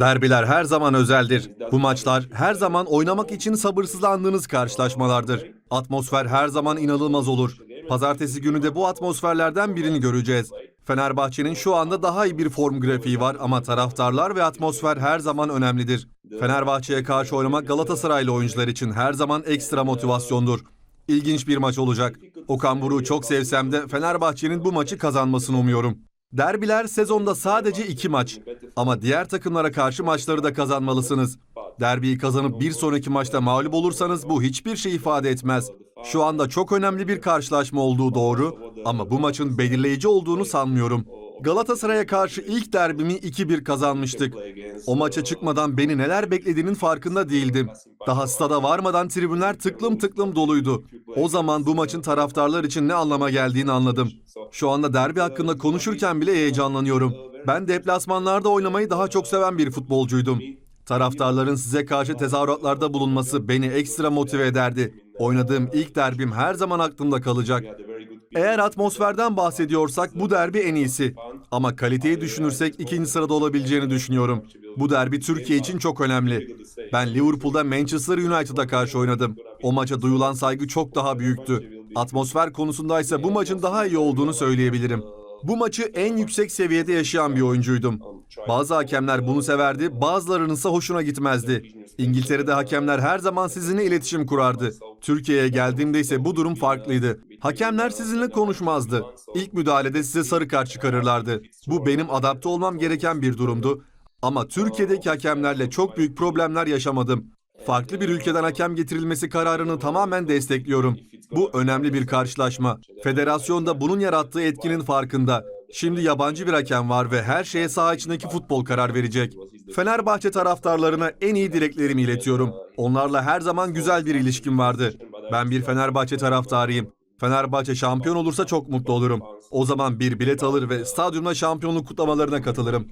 Derbiler her zaman özeldir. Bu maçlar her zaman oynamak için sabırsızlandığınız karşılaşmalardır. Atmosfer her zaman inanılmaz olur. Pazartesi günü de bu atmosferlerden birini göreceğiz. Fenerbahçe'nin şu anda daha iyi bir form grafiği var ama taraftarlar ve atmosfer her zaman önemlidir. Fenerbahçe'ye karşı oynamak Galatasaraylı oyuncular için her zaman ekstra motivasyondur. İlginç bir maç olacak. Okan Buruk'u çok sevsem de Fenerbahçe'nin bu maçı kazanmasını umuyorum. Derbiler sezonda sadece iki maç. Ama diğer takımlara karşı maçları da kazanmalısınız. Derbiyi kazanıp bir sonraki maçta mağlup olursanız bu hiçbir şey ifade etmez. Şu anda çok önemli bir karşılaşma olduğu doğru ama bu maçın belirleyici olduğunu sanmıyorum. Galatasaray'a karşı ilk derbimi 2-1 kazanmıştık. O maça çıkmadan beni neler beklediğinin farkında değildim. Daha stada varmadan tribünler tıklım tıklım doluydu. O zaman bu maçın taraftarlar için ne anlama geldiğini anladım. Şu anda derbi hakkında konuşurken bile heyecanlanıyorum. Ben deplasmanlarda oynamayı daha çok seven bir futbolcuydum. Taraftarların size karşı tezahüratlarda bulunması beni ekstra motive ederdi. Oynadığım ilk derbim her zaman aklımda kalacak. Eğer atmosferden bahsediyorsak bu derbi en iyisi. Ama kaliteyi düşünürsek ikinci sırada olabileceğini düşünüyorum. Bu derbi Türkiye için çok önemli. Ben Liverpool'da Manchester United'a karşı oynadım. O maça duyulan saygı çok daha büyüktü. Atmosfer konusundaysa bu maçın daha iyi olduğunu söyleyebilirim. Bu maçı en yüksek seviyede yaşayan bir oyuncuydum. Bazı hakemler bunu severdi, bazılarının ise hoşuna gitmezdi. İngiltere'de hakemler her zaman sizinle iletişim kurardı. Türkiye'ye geldiğimde ise bu durum farklıydı. Hakemler sizinle konuşmazdı. İlk müdahalede size sarı kart çıkarırlardı. Bu benim adapte olmam gereken bir durumdu. Ama Türkiye'deki hakemlerle çok büyük problemler yaşamadım. Farklı bir ülkeden hakem getirilmesi kararını tamamen destekliyorum. Bu önemli bir karşılaşma. Federasyon da bunun yarattığı etkinin farkında. Şimdi yabancı bir hakem var ve her şeye saha içindeki futbol karar verecek. Fenerbahçe taraftarlarına en iyi dileklerimi iletiyorum. Onlarla her zaman güzel bir ilişkim vardı. Ben bir Fenerbahçe taraftarıyım. Fenerbahçe şampiyon olursa çok mutlu olurum. O zaman bir bilet alır ve stadyumda şampiyonluk kutlamalarına katılırım.